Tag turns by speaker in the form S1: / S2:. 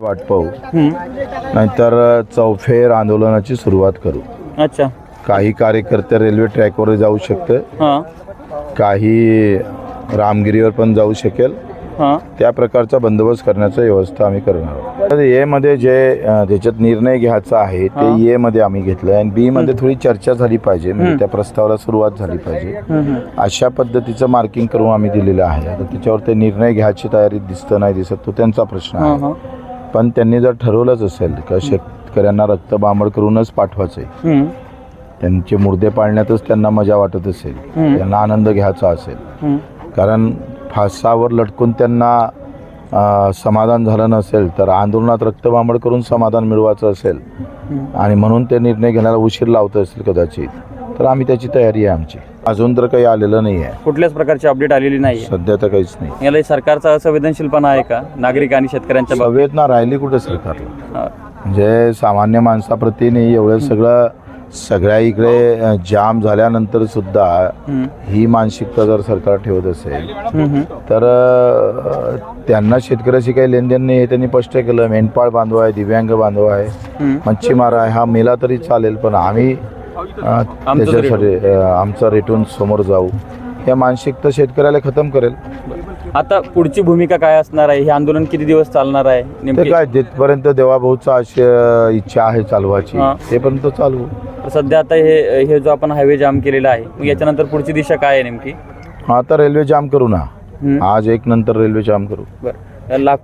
S1: वाट पाहू. नाहीतर चौफेर आंदोलनाची सुरुवात करू.
S2: अच्छा.
S1: काही कार्यकर्ते रेल्वे ट्रॅकवर जाऊ शकते.
S2: हां.
S1: काही रामगिरीवर पण जाऊ शकेल.
S2: हां.
S1: त्या प्रकारचा बंदोबस्त करण्याची व्यवस्था आम्ही करणार आहोत. तर ए मध्ये जे अ, त्याच्यात निर्णय घ्यायचा आहे. ते ए मध्ये आम्ही घेतलंय. आणि बी मध्ये थोडी चर्चा झाली पाहिजे. म्हणजे त्या प्रस्तावाला सुरुवात झाली पाहिजे. अशा पद्धतीचं मार्किंग करून आम्ही दिलेलं आहे. आता त्याच्यावर ते निर्णय घ्यायची तयारी दिसतं नाही दिसत तो त्यांचा प्रश्न आहे. पण त्यांनी जर ठरवलंच असेल का शेतकऱ्यांना रक्तबांबड करूनच पाठवायचं आहे
S2: हं.
S1: त्यांचे मुर्दे पाळण्यातच त्यांना मजा वाटत असेल. त्यांना आनंद घ्यायचा असेल. कारण फासावर लटकून त्यांना अ, समाधान झालं नसेल तर आंदोलनात रक्तबांबड करून समाधान मिळवायचं असेल. आणि म्हणून ते निर्णय घेण्याला उशीर लावत असेल कदाचित तर आम्ही त्याची तयारी आहे आमची अजून तर काही आलेलं नाही आहे
S2: कुठल्याच प्रकारची अपडेट आलेली नाही
S1: सध्या तर काहीच नाही
S2: याला संवेदनशीलपणा असंवेदनशीलपणा आहे का नागरिक आणि शेतकऱ्यांच्या बाबतीत
S1: संवेदना राहिली कुठे सरकारला
S2: हां.
S1: म्हणजे सामान्य माणसाप्रती नाही एवढं सगळं सगळ्या इकडे अ, जाम झाल्यानंतर सुद्धा
S2: हं.
S1: ही मानसिकता जर सरकार ठेवत असेल. तर अ, त्यांना शेतकऱ्याशी काही लेनदेन नाही हे त्यांनी स्पष्ट केलं मेंढपाळ बांधव आहे दिव्यांग बांधव आहे. मच्छीमार आहे हा मेला तरी चालेल पण आम्ही त्याच्यासाठी आमचा रेटून समोर जाऊ. या मानसिकता शेतकऱ्याला खतम करेल.
S2: आता पुढची भूमिका काय असणार आहे? हे आंदोलन किती दिवस चालणार आहे?
S1: ते
S2: नेमके
S1: काय जिथपर्यंत देवाभाऊचा अशी इच्छा आहे चालवाची
S2: हा.
S1: तेपर्यंत चालवू.
S2: तर सध्या आता हे हे जो आपण हायवे जाम केलेला आहे मग याच्यानंतर पुढची दिशा काय आहे नेमकी?
S1: आता रेल्वे जाम करू ना.
S2: हं.
S1: आज एक नंतर रेल्वे जाम करू.
S2: बरं. लाख